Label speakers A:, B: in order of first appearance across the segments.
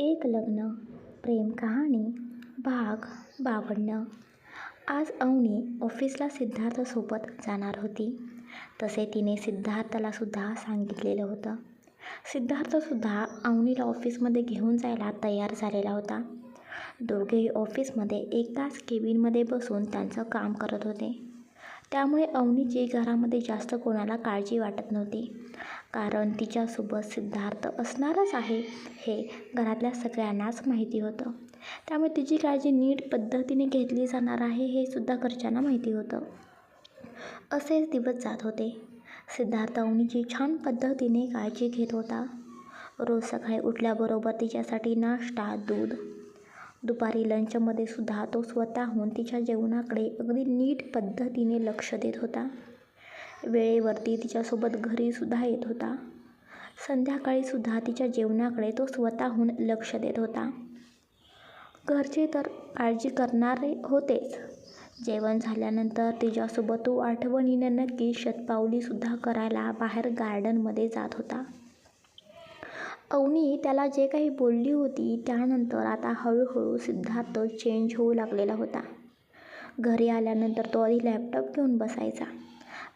A: एक लग्न प्रेम कहाणी भाग बावन्न. आज अवनी ऑफिसला सिद्धार्थसोबत जाणार होती. तसे तिने सिद्धार्थलासुद्धा सांगितलेलं होतं. सिद्धार्थसुद्धा अवनीला ऑफिसमध्ये घेऊन जायला तयार झालेला होता. दोघेही ऑफिसमध्ये एकाच केबिनमध्ये बसून त्यांचं काम करत होते. त्यामुळे अवनीची घरामध्ये जास्त कोणाला काळजी वाटत नव्हती. कारण तिच्यासोबत सिद्धार्थ असणारच आहे हे घरातल्या सगळ्यांनाच माहिती होतं. त्यामुळे तिची काळजी नीट पद्धतीने घेतली जाणार आहे हे सुद्धा घरच्यांना माहिती होतं. असेच दिवस जात होते. सिद्धार्थ अवनीची छान पद्धतीने काळजी घेत होता. रोज सकाळी उठल्याबरोबर तिच्यासाठी नाश्ता दूध दुपारी लंचमध्ये सुद्धा तो स्वतःहून तिच्या जेवणाकडे अगदी नीट पद्धतीने लक्ष देत होता. वेळेवरती तिच्यासोबत घरीसुद्धा येत होता. संध्याकाळीसुद्धा तिच्या जेवणाकडे तो स्वतःहून लक्ष देत होता. घरचे तर काळजी करणारे होतेच. जेवण झाल्यानंतर तिच्यासोबत तो आठवणीनं नक्की शतपावलीसुद्धा करायला बाहेर गार्डनमध्ये जात होता. अवनी त्याला जे काही बोलली होती त्यानंतर आता हळूहळू सिद्धार्थ चेंज होऊ लागलेला होता. घरी आल्यानंतर तो आधी लॅपटॉप घेऊन बसायचा.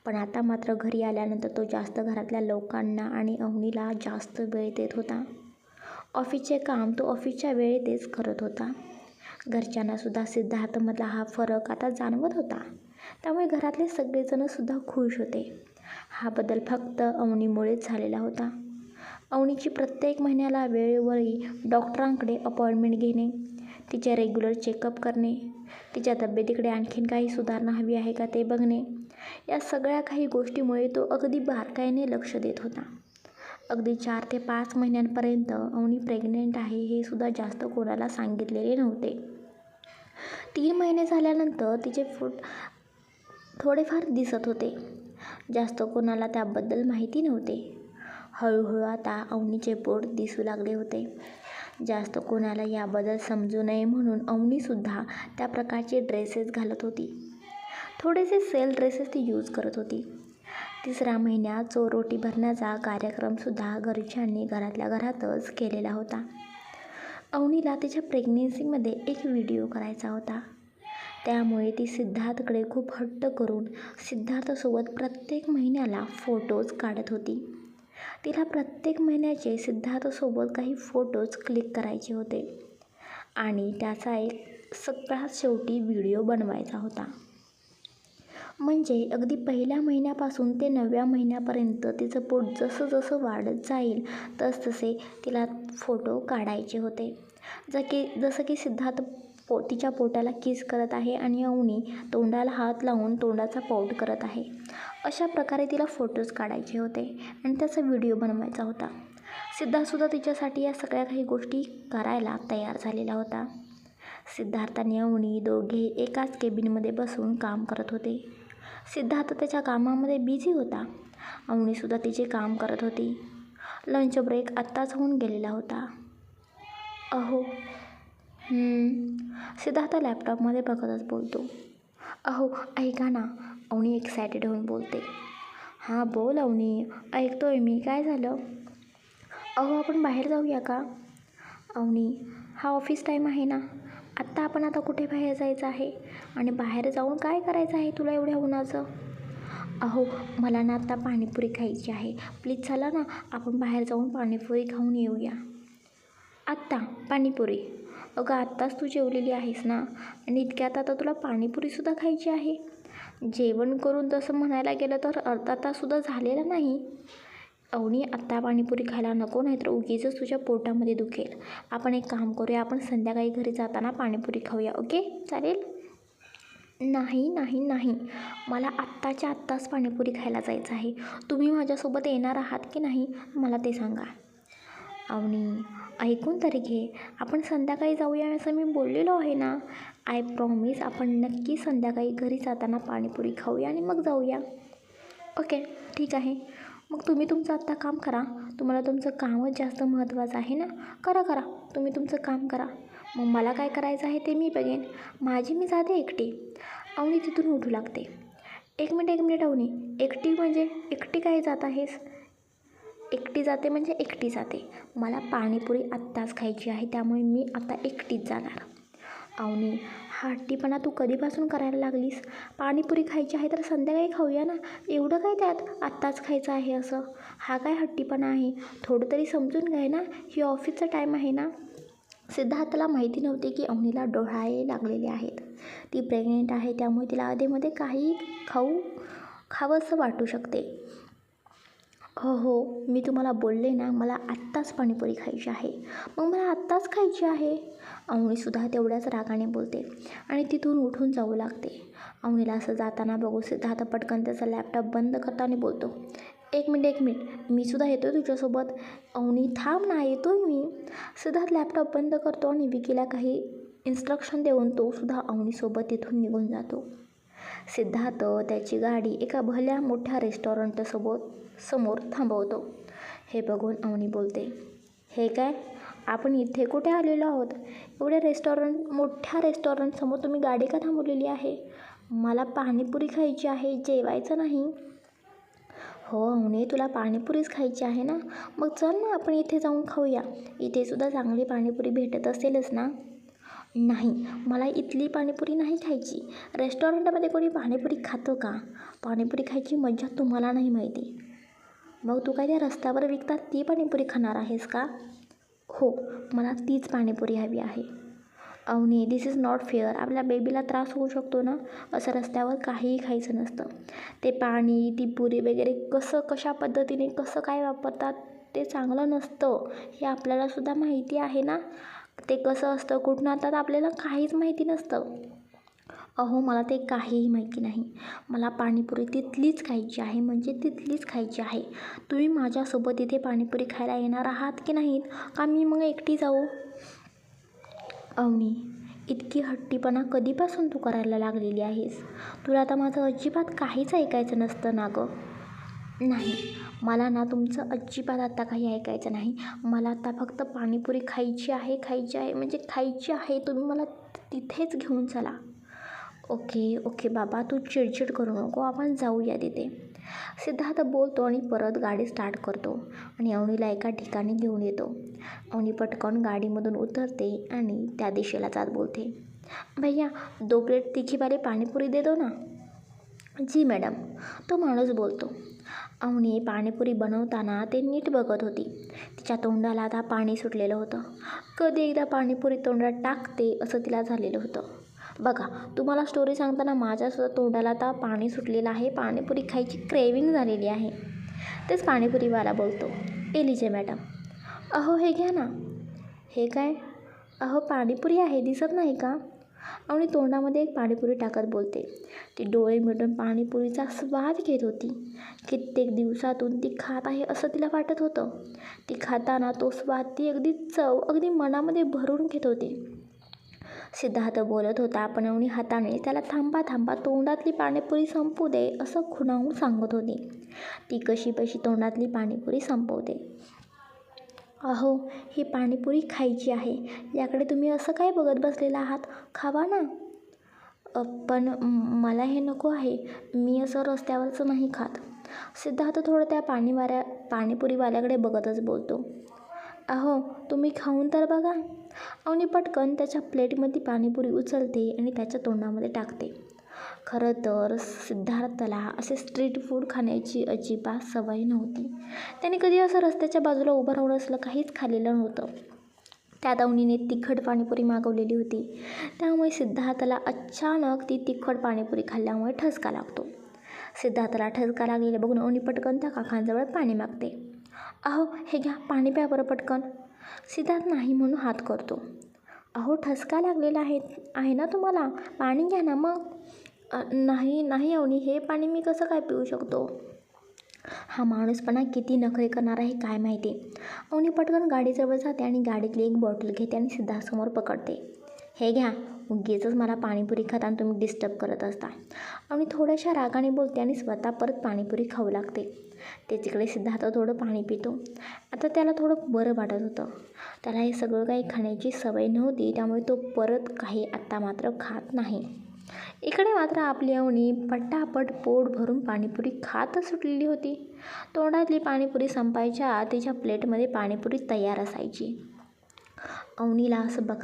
A: पण आता मात्र घरी आल्यानंतर तो जास्त घरातल्या लोकांना आणि अवनीला जास्त वेळ देत होता. ऑफिसचे काम तो ऑफिसच्या वेळेतच करत होता. घरच्यांनासुद्धा सिद्धार्थमधला हा फरक आता जाणवत होता. त्यामुळे घरातले सगळेजणसुद्धा खुश होते. हा बदल फक्त अवनीमुळेच झालेला होता. अवनीची प्रत्येक महिन्याला वेळोवेळी डॉक्टरांकडे अपॉइंटमेंट घेणे तिचे रेग्युलर चेकअप करणे तिच्या तब्येतीकडे आणखीन काही सुधारणा हवी आहे का ते बघणे. या सगळ्या काही गोष्टीमुळे तो अगदी बारकाईने लक्ष देत होता. अगदी चार ते पाच महिन्यांपर्यंत अवनी प्रेग्नेंट आहे हे सुद्धा जास्त कोणाला सांगितलेले नव्हते. तीन महिने झाल्यानंतर तिचे फूट थोडेफार दिसत होते. जास्त कोणाला त्याबद्दल माहिती नव्हते. हळूहळू आता अवनीचे पोट दिसू लागले होते. जास्त कोणाला याबद्दल समजू नये म्हणून अवनीसुद्धा त्या प्रकारचे ड्रेसेस घालत होती. थोडेसे सेल ड्रेसेस ती यूज करत होती. तिसऱ्या महिन्यात चोरोटी भरण्याचा कार्यक्रमसुद्धा घरच्यांनी घरातल्या घरातच केलेला होता. अवनीला तिच्या प्रेग्नेन्सीमध्ये एक व्हिडिओ करायचा होता. त्यामुळे ती सिद्धार्थकडे खूप हट्ट करून सिद्धार्थसोबत प्रत्येक महिन्याला फोटोज काढत होती. तिला प्रत्येक महिन्याचे सिद्धार्थसोबत काही फोटोज क्लिक करायचे होते. आणि त्याचा एक सगळ्यात शेवटी व्हिडिओ बनवायचा होता. म्हणजे अगदी पहिल्या महिन्यापासून ते नवव्या महिन्यापर्यंत तिचं पोट जसं जसं वाढत जाईल तसतसे तिला फोटो काढायचे होते. जर की जसं की सिद्धार्थ पो तिच्या पोटाला किस करत आहे आणि अवनी तोंडाला हात लावून तोंडाचा पाऊट करत आहे. अशा प्रकारे तिला फोटोज काढायचे होते आणि त्याचा व्हिडिओ बनवायचा होता. सिद्धार्थसुद्धा तिच्यासाठी या सगळ्या काही गोष्टी करायला तयार झालेला होता. सिद्धार्थ आणि अवनी दोघे एकाच केबिनमध्ये बसून काम करत होते. सिद्धार्थ त्याच्या कामामध्ये बिझी होता. अवनीसुद्धा तिचे काम करत होती. लंच ब्रेक आत्ताच होऊन गेलेला होता. अहो सिद्धार्थ लॅपटॉपमध्ये बघतच बोलतो. अहो ऐका ना अवनी एक्सायटेड होऊन बोलते. हां बोल अवनी ऐकतो आहे मी काय झालं? अहो आपण बाहेर जाऊया का? अवनी हा ऑफिस टाईम आहे ना. आत्ता आपण आता कुठे बाहेर जायचं आहे? आणि बाहेर जाऊन काय करायचं आहे तुला एवढ्या उन्हाचं? अहो मला ना आत्ता पाणीपुरी खायची आहे. प्लीज चला ना आपण बाहेर जाऊन पाणीपुरी खाऊन येऊया. आत्ता पाणीपुरी. अगं आत्ताच तू जेवलेली आहेस ना? आणि इतक्यात आता तुला पाणीपुरीसुद्धा खायची आहे. जेवण करून तसं म्हणायला गेलं तर अर्धा ताससुद्धा झालेला नाही. अवनी आत्ता पाणीपुरी खायला नको नाहीतर उगीचच तुझ्या पोटामध्ये दुखेल. आपण एक काम करूया आपण संध्याकाळी घरी जाताना पाणीपुरी खाऊया ओके? चालेल? नाही नाही नाही. मला आत्ताच्या आत्ताच पाणीपुरी खायला जायचं आहे. तुम्ही माझ्यासोबत येणार आहात की नाही मला ते सांगा. अवनी ऐकून तरी घे. आपण संध्याकाळी जाऊया असं मी बोललेलो आहे ना? आय प्रॉमिस आपण नक्की संध्याकाळी घरी जाताना पाणीपुरी खाऊया आणि मग जाऊया. ओके ठीक आहे. मग तुम्ही तुमचं आत्ता काम करा. तुम्हाला तुमचं कामच जास्त महत्त्वाचं आहे ना? करा करा. तुम्ही तुमचं काम करा. मग मला काय करायचं आहे ते मी बघेन. माझी मी जाते एकटी. अवनी तिथून उठू लागते. एक मिनिट एक मिनिट अवनी. एकटी म्हणजे एकटी काय जात आहेस? एकटी जाते म्हणजे एकटी जाते. मला पाणीपुरी आत्ताच खायची आहे त्यामुळे मी आता एकटीच जाणार. अवनी हा हट्टीपणा तू कधीपासून करायला लागलीस? पाणीपुरी खायची आहे तर संध्याकाळी खाऊया ना? एवढं काय त्यात? आत्ताच खायचं आहे असं. हा काय हट्टीपणा आहे? थोडं तरी समजून घ्याय ना? ही ऑफिसचा टाईम आहे ना? सिद्धार्थला माहिती नव्हते की अवनीला डोहाळे लागलेले आहेत. ती प्रेग्नेंट आहे त्यामुळे तिला अधेमध्ये काही खाऊ खावंसं वाटू शकते. हो हो. मी तुम्हाला बोलले ना मला आत्ताच पाणीपुरी खायची आहे. मग मला आत्ताच खायची आहे? अवनीसुद्धा तेवढ्याच रागाने बोलते आणि तिथून उठून जाऊ लागते. अवनीला असं जाताना बघू सिद्धार्थ पटकन त्याचा लॅपटॉप बंद करताना बोलतो एक मिनिट एक मिनिट. मी सुद्धा येतो आहे तुझ्यासोबत. अवनी थांब ना येतो आहे मी. सिद्धार्थ लॅपटॉप बंद करतो आणि विकीला काही इन्स्ट्रक्शन देऊन तो सुद्धा अवनीसोबत तिथून निघून जातो. सिद्धार्थ त्याची गाडी एका भल्या मोठ्या रेस्टॉरंटसोबत समोर थांबवतो. हे बघून अवनी बोलते हे काय? आपण इथे कुठे आलेलो आहोत? एवढ्या रेस्टॉरंट मोठ्या रेस्टॉरंटसमोर तुम्ही गाडी का थांबवलेली आहे? मला पाणीपुरी खायची आहे जेवायचं नाही. हो अवनी तुला पाणीपुरीच खायची आहे ना? मग चल ना आपण इथे जाऊन खाऊया. इथे सुद्धा चांगली पाणीपुरी भेटत असेलच ना? नाही मला इथली पाणीपुरी नाही खायची. रेस्टॉरंटमध्ये कोणी पाणीपुरी खातं का? पाणीपुरी खायची मजा तुम्हाला नाही माहिती. मग तू काय त्या रस्त्यावर विकतात ती पाणीपुरी खाणार आहेस का? हो मला तीच पाणीपुरी हवी आहे. Avani this is not fair आपल्या बेबीला त्रास होऊ शकतो ना? असं रस्त्यावर काहीही खायचं नसतं. ते पाणी ती पुरी वगैरे कसं कशा पद्धतीने कसं काय वापरतात ते चांगलं नसतं. हे आपल्यालासुद्धा माहिती आहे ना? ते कसं असतं कुठून आणतात आपल्याला काहीच माहिती नसतं. अहो मला ते काहीही माहिती नाही. मला पाणीपुरी तिथलीच खायची आहे म्हणजे तिथलीच खायची आहे. तुम्ही माझ्यासोबत इथे पाणीपुरी खायला येणार आहात की नाहीत? का मी मग एकटी जाऊ? अवनी इतकी हट्टीपणा कधीपासून तू करायला लागलेली आहेस? तुला आता माझं अजिबात काहीच ऐकायचं नसतं ना गं. नाही. मला ना तुमचं अजिबात आता काही ऐकायचं नाही. मला आता फक्त पाणीपुरी खायची आहे खायची आहे. म्हणजे खायची आहे तुम्ही मला तिथेच घेऊन चला. ओके ओके बाबा. तू चिडचिड करू नको. आपण जाऊया तिथे. सिद्धार्थ बोलतो आणि परत गाडी स्टार्ट करतो. आणि अवनीला एका ठिकाणी घेऊन येतो. अवनी पटकन गाडीमधून उतरते आणि त्या दिशेला जात बोलते. भैया दो प्लेट तिखीवाले पाणीपुरी दे दो ना. जी मॅडम तो माणूस बोलतो. अवनी पाणीपुरी बनवताना ते नीट बघत होती. तिच्या तोंडाला आता पाणी सुटलेलं होतं. कधी एकदा पाणीपुरी तोंडात टाकते असं तिला झालेलं होतं. बघा तुम्हाला स्टोरी सांगताना माझ्यासुद्धा तोंडाला आता पाणी सुटलेलं आहे. पाणीपुरी खायची क्रेविंग झालेली आहे. तेच पाणीपुरीवाला बोलतो. एलिजे मॅडम अहो हे घ्या ना. हे काय? अहो पाणीपुरी आहे दिसत नाही का? आणि तोंडामध्ये एक पाणीपुरी टाकत बोलते. ती डोळे मिटून पाणीपुरीचा स्वाद घेत होती. कित्येक दिवसातून ती खात आहे असं तिला वाटत होतं. ती खाताना तो स्वाद ती अगदी चव अगदी मनामध्ये भरून घेत होती. सिद्धार्थ बोलत होता पण एवढी हाताने त्याला थांबा थांबा तोंडातली पाणीपुरी संपू दे असं खुणावून सांगत होती. ती कशी तोंडातली पाणीपुरी संपवते. अहो ही पाणीपुरी खायची आहे. याकडे तुम्ही असं काय बघत बसलेला आहात? खावा ना. पण मला हे नको आहे. मी असं रस्त्यावरचं नाही खात. सिद्धार्थ थोडं त्या पाणीवाऱ्या पाणीपुरीवाल्याकडे बघतच बोलतो. अहो तुम्ही खाऊन तर बघा. अवनी पटकन त्याच्या प्लेटमध्ये पाणीपुरी उचलते आणि त्याच्या तोंडामध्ये टाकते. खरं तर सिद्धार्थला असे स्ट्रीट फूड खाण्याची अजिबात सवय नव्हती. त्याने कधी असं रस्त्याच्या बाजूला उभं राहून असलं काहीच खाल्लेलं नव्हतं. त्या अवनीने तिखट पाणीपुरी मागवलेली होती. त्यामुळे सिद्धार्थला अचानक ती तिखट पाणीपुरी खाल्ल्यामुळे ठसका लागतो. सिद्धार्थला ठसका लागलेला बघून अवनी पटकन त्या काकांजवळ पाणी मागते. अहो हे घ्या पाणी प्या बरं पटकन. सिद्धार्थ नाही म्हणून हात करतो. अहो ठसका लागलेला आहे आहे ना तुम्हाला? पाणी घ्या ना मग. नाही नाही अवनी हे पाणी मी कसं काय पिऊ शकतो? हा माणूसपणा किती नखरे करणार आहे काय माहिती? अवनी पटकन गाडीजवळ जाते आणि गाडीतली एक बॉटल घेते आणि सिद्धासमोर पकडते. हे घ्या उगीचच मला पाणीपुरी खाताना तुम्ही डिस्टर्ब करत असता. आणि थोड्याशा रागाने बोलते आणि स्वतः परत पाणीपुरी खाऊ लागते. ते तिकडे सिद्धार्थ थोडं पाणी पितो. आता त्याला थोडं बरं वाटत होतं. त्याला हे सगळं काही खाण्याची सवय नव्हती त्यामुळे तो परत काही आत्ता मात्र खात नाही. इकडे मात्र आपली अवनी पट्टापट पोट भरून पाणीपुरी खातच सुटलेली होती. तोंडातली पाणीपुरी संपायच्या आत तिच्या प्लेटमध्ये पाणीपुरी तयार असायची. अवनीला असं बघ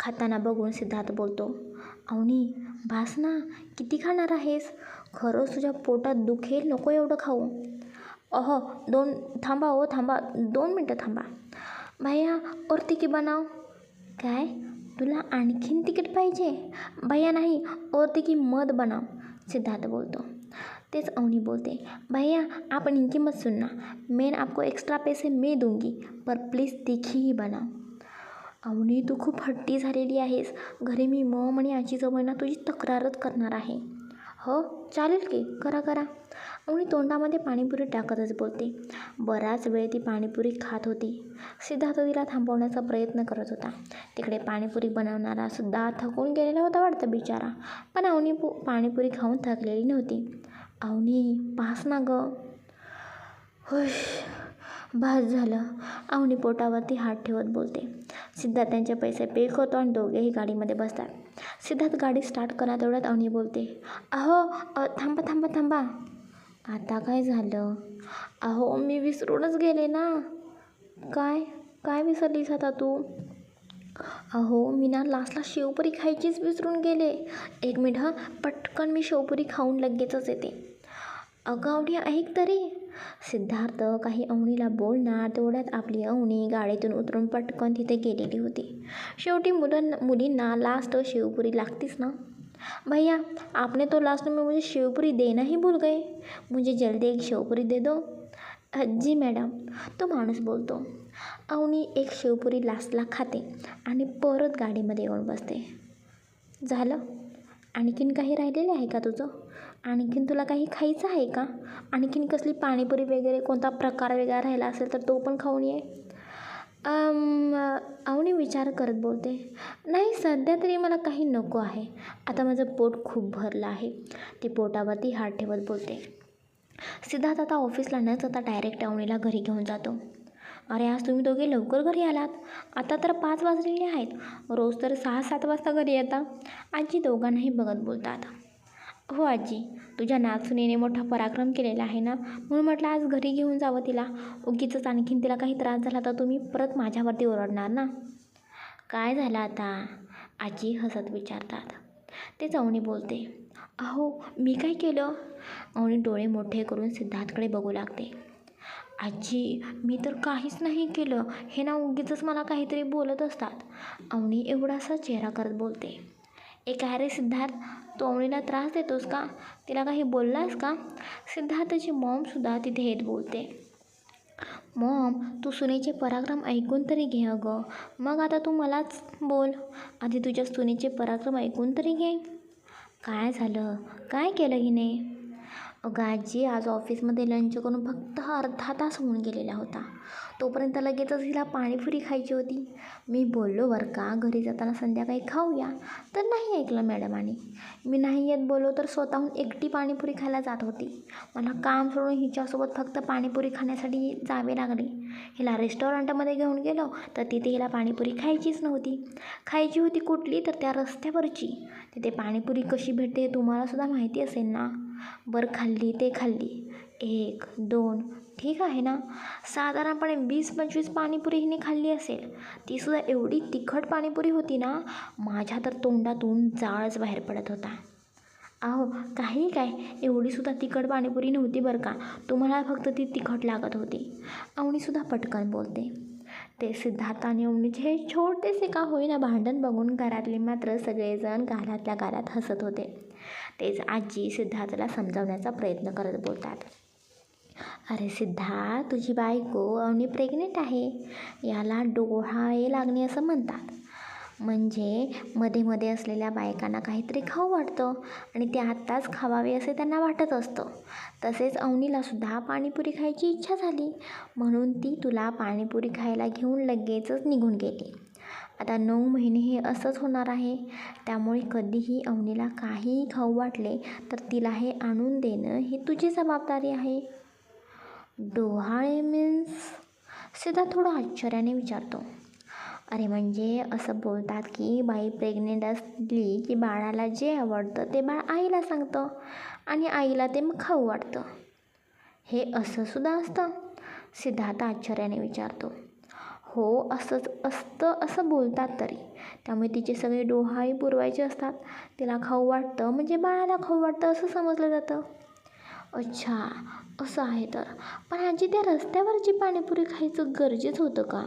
A: खाताना बघून सिद्धार्थ बोलतो अवनी भासना किती खाणार आहेस? खरंच तुझ्या पोटात दुखेल नको एवढं खाऊ. अहो दोन थांबा हो थांबा दोन मिनटं थांबा. भैया और तिकी बनाव. काय? तुला आणखीन तिकीट पाहिजे? भैया नाही और तिकीट मत बनाव सिद्धार्थ बोलतो. तेच अवनी बोलते भैया आप इनकी मत सुनना मैं आपको एक्स्ट्रा पैसे मैं दूंगी पर प्लीज तिखीही बनाव. अवनी तू खूप हट्टी झालेली आहेस. घरी मी मम आणि आजीजवळ ना तुझी तक्रारच करणार आहे. हो चालेल की. करा करा. अवनी तोंडामध्ये पाणीपुरी टाकतच बोलते. बराच वेळ ती पाणीपुरी खात होती. सिद्धार्थ तिला थांबवण्याचा प्रयत्न करत होता. तिकडे पाणीपुरी बनवणारा सुद्धा थकून गेलेला होता वाटतं बिचारा. पण अवनी पु पाणीपुरी खाऊन थकलेली नव्हती. अवनी पास ना ग. हुश भास झालं. अवनी पोटावरती हात ठेवत बोलते. सिद्धार्थ त्यांचे पैसे पे करतो आणि दोघेही गाडीमध्ये बसतात. सिद्धार्थ गाडी स्टार्ट करा तेवढ्यात अवनी बोलते अहो थांबा थांबा थांबा. आता काय झालं? अहो मी विसरूनच गेले ना. काय काय विसरलीस आता तू? अहो मी ना लास्टला शेवपुरी खायचीच विसरून गेले. एक मिनिट हं पटकन मी शेवपुरी खाऊन लगेचच येते. अगं ऐक तरी. सिद्धार्थ काही अवनीला बोलणार तेवढ्यात आपली अवणी गाडीतून उतरून पटकन तिथे गेलेली होती. शेवटी मुलं मुलींना लास्ट शिवपुरी लागतीच ना? भैया आपने तो लास्ट में मुझे शेवपुरी देना ही भूल गए. मुझे जल्दी एक शेवपुरी दे दो. जी मॅडम तो माणूस बोलतो. अवनी एक शेवपुरी लास्टला खाते आणि परत गाडीमध्ये येऊन बसते. झालं? आणखीन काही राहिलेलं आहे का तुझं? आणखीन तुला काही खायचं आहे का? आणखीन कसली पाणीपुरी वगैरे कोणता प्रकार वेगळा राहिला असेल तर तो पण खाऊन ये. अवनी विचार करत बोलते नाही सध्या तरी मला काही नको आहे. आता माझं पोट खूप भरलं आहे. ती पोटावरती हात ठेवत बोलते. सिद्धार्थ आता ऑफिसला न जाता डायरेक्ट अवनीला घरी घेऊन जातो. अरे आज तुम्ही दोघे लवकर घरी आलात? आता तर पाच वाजलेले आहेत. रोज तर सहा सात वाजता घरी येता. आजी दोघांनाही बघत बोलतात. हो आजी तुझ्या नाचुनीने मोठा पराक्रम केलेला आहे ना? म्हणून म्हटलं आज घरी घेऊन जावं तिला. उगीचंच आणखीन तिला काही त्रास झाला तर तुम्ही परत माझ्यावरती ओरडणार ना? काय झालं आता? आजी हसत विचारतात. ते चवणी बोलते अहो मी काय केलं? अवनी डोळे मोठे करून सिद्धार्थकडे बघू लागते. आजी मी तर काहीच नाही केलं. हे ना उगीचच मला काहीतरी बोलत असतात. अवनी एवढासा चेहरा करत बोलते. एक आहे रे सिद्धार्थ तोंडीला त्रास देतोस का? तिला काही बोललास का? सिद्धार्थची मॉमसुद्धा तिथे येत बोलते. मॉम तू सुनेचे पराक्रम ऐकून तरी घे अगं. मग आता तू मलाच बोल. आधी तुझ्या सुनेचे पराक्रम ऐकून तरी घे. काय झालं? काय केलं हिने? अगं आजी आज ऑफिसमध्ये लंच करून फक्त अर्धा तास होऊन गेलेला होता. तोपर्यंत लगेचच हिला पाणीपुरी खायची होती. मी बोललो बरं का घरी जाताना संध्याकाळी खाऊया. तर नाही ऐकलं मॅडमाने. मी नाही येत बोललो तर स्वतःहून एकटी पाणीपुरी खायला जात होती. मला काम सोडून हिच्यासोबत फक्त पाणीपुरी खाण्यासाठी जावे लागले. हिला रेस्टॉरंटमध्ये घेऊन गेलो तर तिथे हिला पाणीपुरी खायचीच नव्हती. खायची होती कुठली तर त्या रस्त्यावरची. तिथे पाणीपुरी कशी भेटते तुम्हालासुद्धा माहिती असेल ना? बरं खाल्ली ते खाल्ली. एक दोन ठीक आहे ना? साधारणपणे वीस पंचवीस पाणीपुरी हिने खाल्ली असेल. तीसुद्धा एवढी तिखट पाणीपुरी होती ना माझ्या तर तोंडातून जाळच बाहेर पडत होता. अहो काही काय? एवढीसुद्धा तिखट पाणीपुरी नव्हती बरं का? तुम्हाला फक्त ती तिखट लागत होती. अवणीसुद्धा पटकन बोलते. ते सिद्धार्थ आणि अवनीचे हे छोटेसे का होईना भांडण बघून घरातले मात्र सगळेजण घालातल्या घरात हसत होते. तेच आजी सिद्धार्थला समजावण्याचा प्रयत्न करत बोलतात. अरे सिद्धार्थ तुझी बायको अवनी प्रेग्नेंट आहे. याला डोहाळे लागणे असं म्हणतात. म्हणजे मध्ये मध्ये असलेल्या बायकांना काहीतरी खाऊ वाटतं आणि ते आत्ताच खावावे असे त्यांना वाटत असतं. तसेच अवनीलासुद्धा पाणीपुरी खायची इच्छा झाली. म्हणून ती तुला पाणीपुरी खायला घेऊन लगेचच निघून गेली. आता नऊ महिने हे असंच होणार आहे. त्यामुळे कधीही अवनीला काहीही खाऊ वाटले तर तिला हे आणून देणं ही तुझी जबाबदारी आहे. डोहाळे मीन्स? सिद्धा थोडं आश्चर्याने विचारतो. अरे म्हणजे असं बोलतात की बाई प्रेग्नेंट असली की बाळाला जे आवडतं ते बाळ आईला सांगतं आणि आईला ते मग खाऊ वाटतं. हे असं सुद्धा असतं? सिद्धार्थ आश्चर्याने विचारतो. हो असंच असतं असं बोलतात तरी. त्यामुळे तिचे सगळे डोहाही पुरवायचे असतात. तिला खाऊ वाटतं म्हणजे बाळाला खाऊ वाटतं असं समजलं जातं. अच्छा असं आहे तर. पण आजी त्या रस्त्यावरची पाणीपुरी खायचं गरजेचं होतं का?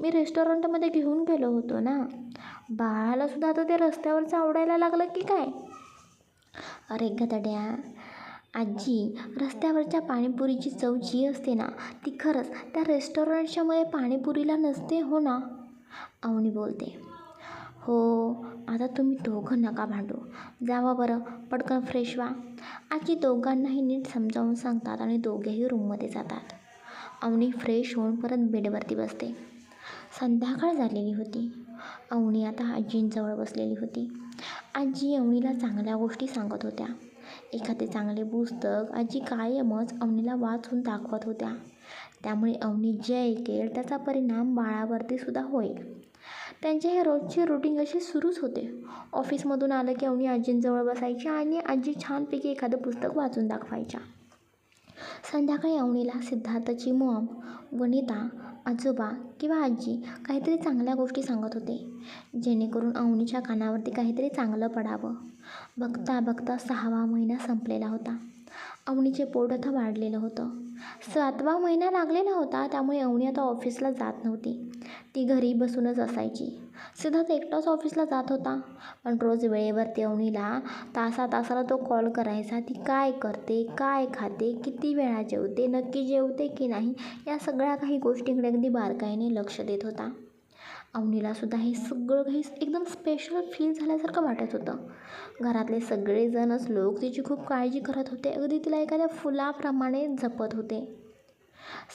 A: मी रेस्टॉरंटमध्ये घेऊन गेलो होतो ना. बाळालासुद्धा आता ते रस्त्यावरचं आवडायला लागलं की काय? अरे गदड्या आजी रस्त्यावरच्या पाणीपुरीची चव जी असते ना ती खरंच त्या रेस्टॉरंटच्यामुळे पाणीपुरीला नसते हो ना? अवनी बोलते. हो आता तुम्ही दोघं नका भांडू. जावा बरं पटकन फ्रेश व्हा. आजी दोघांनाही नीट समजावून सांगतात आणि दोघेही रूममध्ये जातात. अवनी फ्रेश होऊन परत बेडवरती बसते. संध्याकाळ झालेली होती. अवनी आता आजींजवळ बसलेली होती. आजी अवनीला चांगल्या गोष्टी सांगत होत्या. एखादे चांगले पुस्तक आजी कायमच अवनीला वाचून दाखवत होत्या. त्यामुळे अवनी जे ऐकेल त्याचा परिणाम बाळावरती सुद्धा होईल. त्यांचे हे रोजचे रुटीन असे सुरूच होते. ऑफिसमधून आलं की अवनी आजींजवळ बसायची आणि आजी छानपैकी एखादं पुस्तक वाचून दाखवायच्या. संध्याकाळी अवनीला सिद्धार्थची मॉम वनिता आजोबा किंवा आजी काहीतरी चांगल्या गोष्टी सांगत होते. जेणेकरून अवनीच्या कानावरती काहीतरी चांगलं पडावं. बघता बघता सहावा महिना संपलेला होता. अवनीचे पोट आता वाढलेलं होतं. सातवा महिना लागलेला होता त्यामुळे अवनी आता ऑफिसला जात नव्हती. ती घरी बसूनच असायची. सिद्धार्थ एकटाच ऑफिसला जात होता. पण रोज वेळेवरती तेवणीला तासा तासाला तो कॉल करायचा ती काय करते काय खाते किती वेळा जेवते नक्की जेवते की नाही? या सगळ्या काही गोष्टींकडे अगदी बारकाईने लक्ष देत होता. अवनीलासुद्धा हे सगळं काही एकदम स्पेशल फील झाल्यासारखं वाटत होतं. घरातले सगळेजणच लोक तिची खूप काळजी करत होते. अगदी तिला एखाद्या फुलाप्रमाणे जपत होते.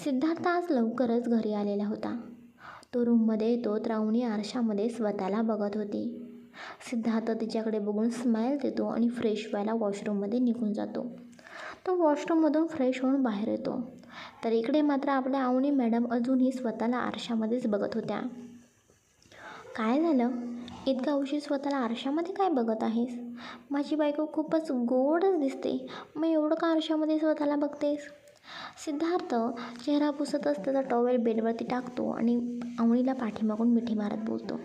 A: सिद्धार्थ आज लवकरच घरी आलेला होता. तो रूममध्ये येतो तर अवनी आरशामध्ये स्वतःला बघत होती. सिद्धार्थ तिच्याकडे बघून स्माईल देतो आणि फ्रेश व्हायला वॉशरूममध्ये निघून जातो. तो वॉशरूममधून फ्रेश होऊन बाहेर येतो. तर इकडे मात्र आपल्या आवणी मॅडम अजूनही स्वतःला आरशामध्येच बघत होत्या. काय झालं? इतका उशीर स्वतःला आरशामध्ये काय बघत आहेस? माझी बायको खूपच गोडच दिसते. मग एवढं का आरशामध्ये स्वतःला बघतेस? सिद्धार्थ चेहरा पुसतच त्याचा टॉवेल बेडवरती टाकतो आणि अवणीला पाठीमागून मिठी मारत बोलतो.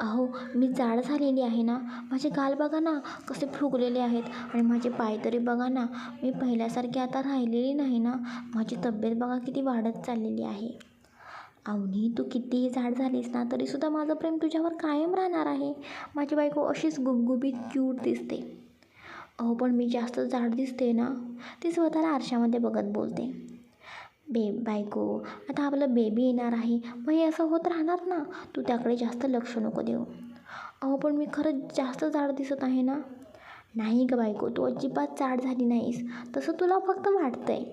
A: अहो मी जाड झालेली आहे ना? माझे गाल बघा ना कसे फुगलेले आहेत. आणि माझे पाय तरी बघा ना मी पहिल्यासारखी आता राहिलेली नाही ना? माझी तब्येत बघा किती वाढत चाललेली आहे. अवनी तू कितीही जाड झालीस ना तरीसुद्धा माझं प्रेम तुझ्यावर कायम राहणार आहे. माझी बायको अशीच गुबगुबीत क्यूट दिसते. अहो पण मी जास्त जाड दिसते ना ती स्वतःला आरशामध्ये बघत बोलते. बे बायको आता आपलं बेबी येणार आहे मग हे असं होत राहणार ना? तू त्याकडे जास्त लक्ष नको देऊ. अहो पण मी खरंच जास्त जाड दिसत आहे ना? नाही ग बायको तू अजिबात जाड झाली नाहीस. तसं तुला फक्त वाटतं आहे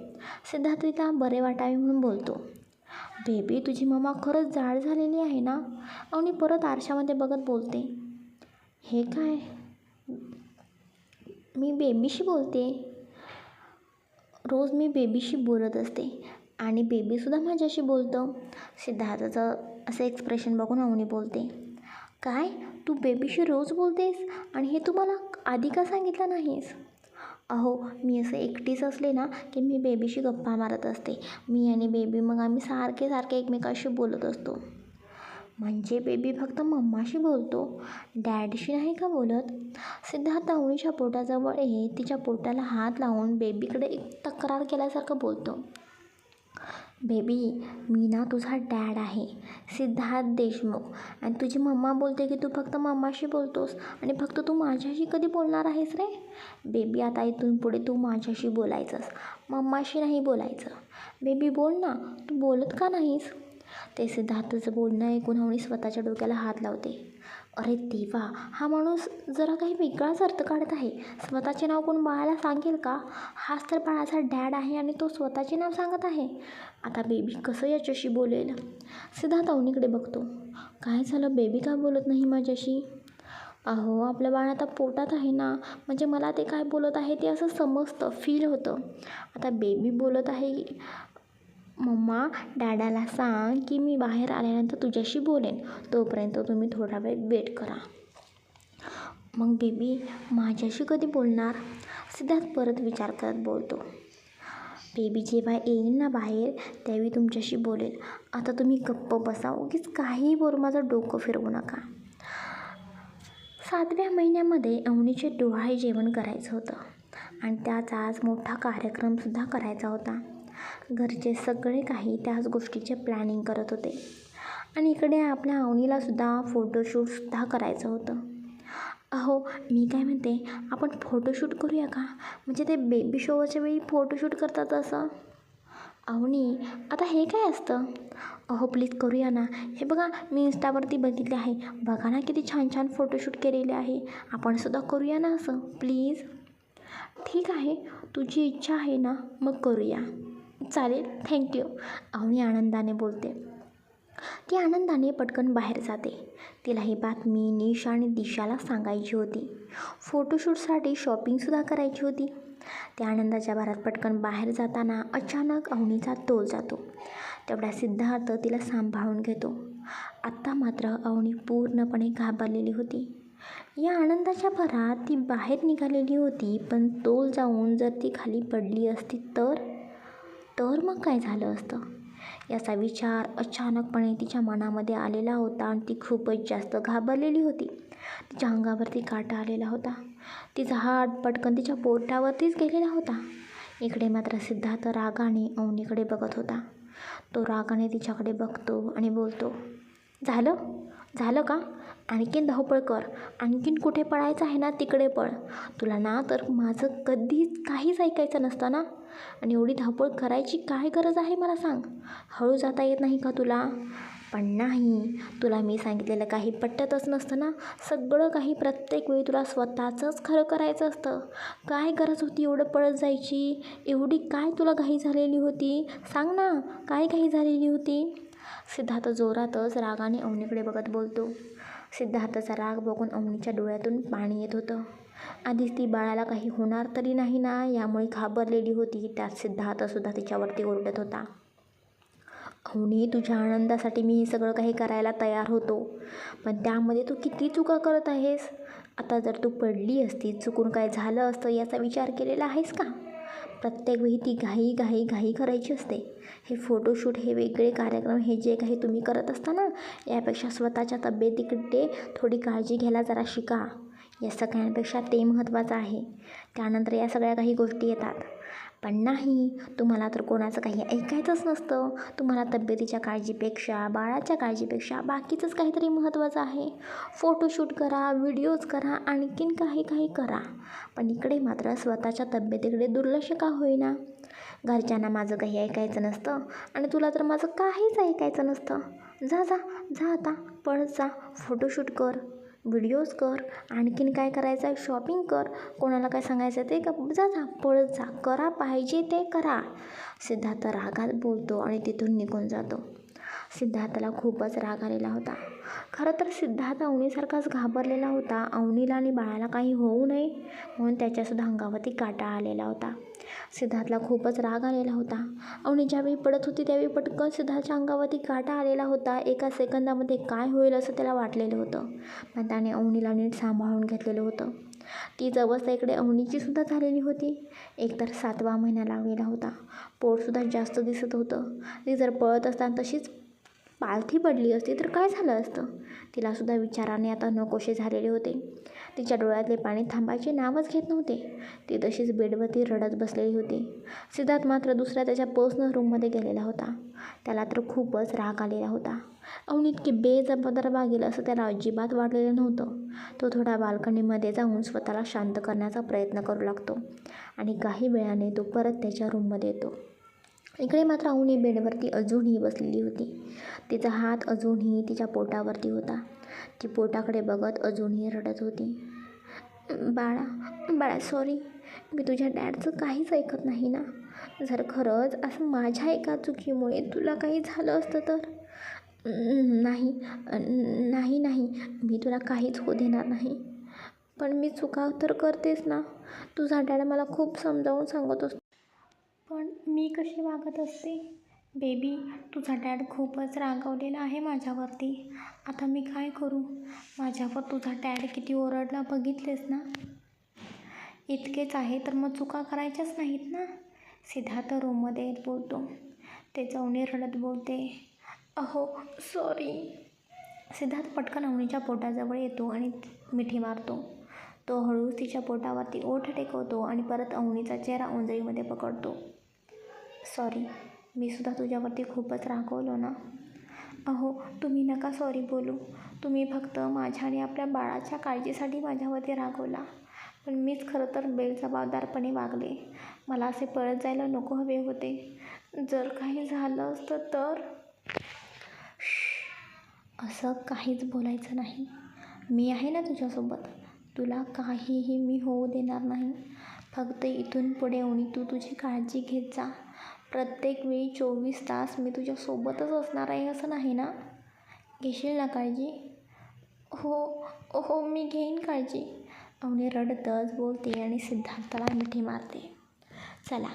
A: सिद्धार्थ बरे वाटावे म्हणून बोलतो. बेबी तुझी मम्मा खरंच जाड झालेली आहे ना? आणि परत आरशामध्ये बघत बोलते. हे काय? मी बेबीशी बोलते. रोज मी बेबीशी बोलत असते आणि बेबीसुद्धा माझ्याशी बोलतं. सिद्धार्थाचं असं एक्सप्रेशन बघून अवनी बोलते काय? तू बेबीशी रोज बोलतेस? आणि हे तू मला आधी का सांगितलं नाहीस? अहो मी असं एकटीच असले ना की मी बेबीशी गप्पा मारत असते. मी आणि बेबी मग आम्ही सारखे सारखे एकमेकाशी बोलत असतो. म्हणजे बेबी फक्त मम्माशी बोलतो. डॅडशी नाही का बोलत? सिद्धार्थ अवनीच्या पोटाजवळ येत तिच्या पोटाला हात लावून बेबीकडे एक तक्रार केल्यासारखं बोलतो. बेबी मी ना तुझा डॅड आहे. सिद्धार्थ देशमुख. आणि तुझी मम्मा बोलते की तू फक्त मम्माशी बोलतोस. आणि फक्त तू माझ्याशी कधी बोलणार आहेस रे? बेबी आता इथून पुढे तू माझ्याशी बोलायचंस. मम्माशी नाही बोलायचं. बेबी बोल ना. तू बोलत का नाहीस? ते सिद्धार्थचं बोलणं ऐकून अवनी स्वतःच्या डोक्याला हात लावते. अरे देवा हा माणूस जरा काही वेगळाच अर्थ काढत आहे. स्वतःचे नाव कोण बाळाला सांगेल का? हाच तर बाळाचा डॅड आहे आणि तो स्वतःचे नाव सांगत आहे. आता बेबी कसं याच्याशी बोलेल? सिद्धार्थ अवनीकडे बघतो. काय झालं? बेबी का बोलत नाही माझ्याशी? अहो आपलं बाळ आता पोटात आहे ना. म्हणजे मला ते काय बोलत आहे ते असं समजतं फील होतं. आता बेबी बोलत आहे मम्मा डॅडाला सांग की मी बाहेर आल्यानंतर तुझ्याशी बोलेन. तोपर्यंत तुम्ही थोडा वेळ वेट करा. मग बेबी माझ्याशी कधी बोलणार? सिद्धार्थ परत विचार करत बोलतो. बेबी जेव्हा येईल ना बाहेर त्यावेळी तुमच्याशी बोलेल आता तुम्ही गप्प बसा उगीच काहीही बोल माझं डोकं फिरवू नका. सातव्या महिन्यामध्ये अवनीचे डोहाळे जेवण करायचं होतं. आणि त्याचा आज मोठा कार्यक्रमसुद्धा करायचा होता. घरचे सगळे काही त्याच गोष्टीचे प्लॅनिंग करत होते. आणि इकडे आपल्या अवनीलासुद्धा फोटोशूटसुद्धा करायचं होतं. अहो मी काय म्हणते आपण फोटोशूट करूया का? म्हणजे ते बेबी शोवरच्या वेळी फोटोशूट करतात असं? अवनी आता हे काय असतं? अहो प्लीज करूया ना. हे बघा मी इन्स्टावरती बघितले आहे. बघा ना किती छान छान फोटोशूट केलेले आहे. आपण सुद्धा करूया ना असं प्लीज ठीक आहे तुझी इच्छा आहे ना मग करूया. चालेल. थँक्यू अवनी आनंदाने बोलते. ती आनंदाने पटकन बाहेर जाते. तिला ही बातमी निशा आणि दिशाला सांगायची होती. फोटोशूटसाठी शॉपिंगसुद्धा करायची होती. त्या आनंदाच्या भरात पटकन बाहेर जाताना अचानक अवनीचा तोल जातो. तेवढा सिद्धार्थ तिला सांभाळून घेतो. आत्ता मात्र अवनी पूर्णपणे घाबरलेली होती. या आनंदाच्या भरात ती बाहेर निघालेली होती पण तोल जाऊन जर ती खाली पडली असती तर? तर मग काय झालं असतं? याचा विचार अचानकपणे तिच्या मनामध्ये आलेला होता आणि ती खूपच जास्त घाबरलेली होती. तिच्या अंगावरती काटा आलेला होता. तिचा हात पटकन तिच्या पोटावरतीच गेलेला होता. इकडे मात्र सिद्धार्थ रागाने अवनीकडे बघत होता. तो रागाने तिच्याकडे बघतो आणि बोलतो झालं? झालं का? आणखीन धावपळ कर. आणखीन कुठे पळायचं आहे ना तिकडे पळ. तुला ना तर माझं कधीच काहीच ऐकायचं नसतं ना? आणि एवढी धावपळ करायची काय गरज आहे मला सांग? हळू जाता येत नाही का तुला? पण नाही. तुला मी सांगितलेलं काही पटतच नसतं ना? सगळं काही प्रत्येक वेळी तुला स्वतःचंच खरं करायचं असतं. काय गरज होती एवढं पळत जायची? एवढी काय तुला घाई झालेली होती? सांग ना काय घाई झालेली होती? सिद्धार्थ जोरातच रागाने अवनीकडे बघत बोलतो. सिद्धार्थचा राग बघून अवनीच्या डोळ्यातून पाणी येत होतं. आधीच ती बाळाला काही होणार तरी नाही ना यामुळे घाबरलेली होती. त्यात सिद्धार्थसुद्धा तिच्यावरती ओरडत होता. अवनी तुझ्या आनंदासाठी मी हे सगळं काही करायला तयार होतो. पण त्यामध्ये तू किती चुका करत आहेस? आता जर तू पडली असती चुकून काय झालं असतं याचा विचार केलेला आहेस का? प्रत्येक वेळी ती घाई घाई घाई करायची असते. हे फोटोशूट हे वेगळे कार्यक्रम हे जे काही तुम्ही करत असता ना यापेक्षा स्वतःच्या तब्येतीकडे थोडी काळजी घ्यायला जरा शिका. या सगळ्यांपेक्षा ते महत्त्वाचं आहे. त्यानंतर या सगळ्या काही गोष्टी येतात. पण नाही तुम्हाला तर कोणाचं काही ऐकायचंच नसतं. तुम्हाला तब्येतीच्या काळजीपेक्षा बाळाच्या काळजीपेक्षा बाकीचंच काहीतरी महत्त्वाचं आहे. फोटोशूट करा व्हिडिओज करा आणखीन काही काही करा. पण इकडे मात्र स्वतःच्या तब्येतीकडे दुर्लक्ष का होईना? घरच्यांना माझं काही ऐकायचं नसतं आणि तुला तर माझं काहीच ऐकायचं नसतं. जा जा जा आता पळत जा. फोटोशूट कर. व्हिडिओज कर आणखीन काय करायचं आहे शॉपिंग कर. कोणाला काय सांगायचं आहे ते का जा जा पळत जा. करा पाहिजे ते करा. सिद्धार्थ रागात बोलतो आणि तिथून निघून जातो. सिद्धार्थला खूपच राग आलेला होता. खरं तर सिद्धार्थ अवनीसारखाच घाबरलेला होता. अवनीला आणि बाळाला काही होऊ नये म्हणून त्याच्यासुद्धा अंगावरती काटा आलेला होता. सिद्धार्थला खूपच राग आलेला होता. अवनी ज्यावेळी पडत होती त्यावेळी पटकन सिद्धार्थच्या अंगावरती काटा आलेला होता. एका सेकंदामध्ये काय होईल असं त्याला वाटलेलं होतं. पण त्याने अवनीला नीट सांभाळून घेतलेलं होतं. तीच अवस्था इकडे अवनीची सुद्धा झालेली होती. एकतर सातवा महिना लागलेला होता. पोटसुद्धा जास्त दिसत होतं. ती जर पळत असताना तशीच पालथी पडली असती तर काय झालं असतं? तिलासुद्धा विचाराने आता नकोशे झालेले होते. तिच्या डोळ्यातले पाणी थांबायचे नावच घेत नव्हते. ती तशीच बेडवरती रडत बसलेली होती. सिद्धार्थ मात्र दुसऱ्या त्याच्या पर्सनल रूममध्ये गेलेला होता. त्याला तर खूपच राग आलेला होता. अहून इतकी बेजबाबदार वागेल असं त्याला अजिबात वाटलेलं नव्हतं. तो थोडा बाल्कनीमध्ये जाऊन स्वतःला शांत करण्याचा प्रयत्न करू लागतो आणि काही वेळाने तो परत त्याच्या रूममध्ये येतो. इकडे मात्र आऊने बेडवरती अजूनही बसलेली होती. तिचा हात अजूनही तिच्या पोटावरती होता. ती पोटाकडे बघत अजूनही रडत होती. बाळा बाळा सॉरी मी तुझ्या डॅडचं काहीच ऐकत नाही ना. जर खरंच असं माझ्या एका चुकीमुळे तुला काही झालं असतं तर? नाही नाही नाही. मी तुला काहीच होऊ देणार नाही. पण मी चुका तर करतेस ना. तुझा डॅड मला खूप समजावून सांगत असतो. पण मी कशी वागत असते? बेबी तुझा डॅड खूपच रागावलेला आहे माझ्यावरती. आता मी काय करू? माझ्यावर तुझा डॅड किती ओरडला बघितलेस ना? इतकेच आहे तर मग चुका करायच्याच नाहीत ना? सिद्धार्थ रूममध्ये बोलतो. ते जाऊने रडत बोलते. अहो सॉरी सिद्धार्थ पटकन अवनीच्या पोटाजवळ येतो आणि मिठी मारतो. तो हळूच तिच्या पोटावरती ओठ टेकवतो आणि परत अवनीचा चेहरा उंजळीमध्ये पकडतो. सॉरी. मी सुद्धा तुझ्यावरती खूपच रागवलो ना. अहो तुम्ही नका सॉरी बोलू. तुम्ही फक्त माझ्या आणि आपल्या बाळाच्या काळजीसाठी माझ्यावरती रागवला. पण मीच खरं तर बेजबाबदारपणे वागले. मला असे पळत जायला नको हवे होते. जर काही झालं असतं तर? असं काहीच बोलायचं नाही. मी आहे ना तुझ्यासोबत. तुला काहीही मी होऊ देणार नाही. फक्त इथून पुढे येऊन तू तुझी काळजी घेत जा. प्रत्येक वेळी चोवीस तास मी तुझ्यासोबतच असणार आहे असं नाही ना? घेशील ना काळजी? हो हो मी घेईन काळजी. अवनी रडतच बोलते आणि सिद्धार्थाला मिठी मारते. चला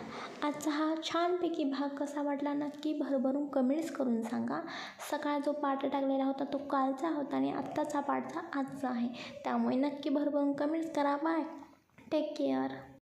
A: आजचा हा छानपैकी भाग कसा वाटला नक्की भरभरून कमेंट्स करून सांगा. सकाळ जो पार्ट टाकलेला होता तो कालचा होता आणि आत्ताचा पार्टचा आजचा आहे. त्यामुळे नक्की भरभरून कमेंट्स करा. Bye take care